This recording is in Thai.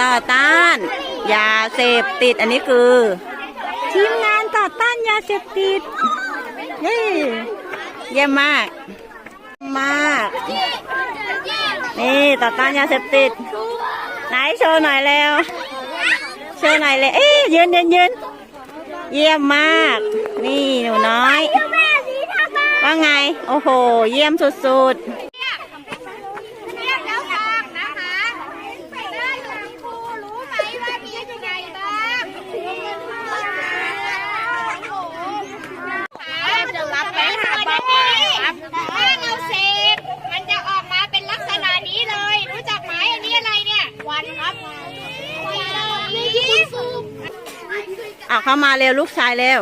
ต่อต้านยาเสพติดอันนี้คือ ทีมงานต่อต้านยาเสพติดเย้เยี่ยมมาก มาก นี่ต่อต้านยาเสพติด ไหนโชว์หน่อยแล้ว โชว์หน่อยเลยเอ๊ยยืนยืนยืนเยี่ยมมาก นี่หนูน้อย ว่าไง โอ้โห เยี่ยมสุดเรียกแล้วฟังนะคะได้คุณครูรู้ไหมว่ามียังไงบ้างจะรับไปหาบ้าถ้าเราเสพมันจะออกมาเป็นลักษณะนี้เลย รู้จักไหมอันนี้อะไรเนี่ยวันครับ เอาเข้ามาเร็วลูกชายเร็ว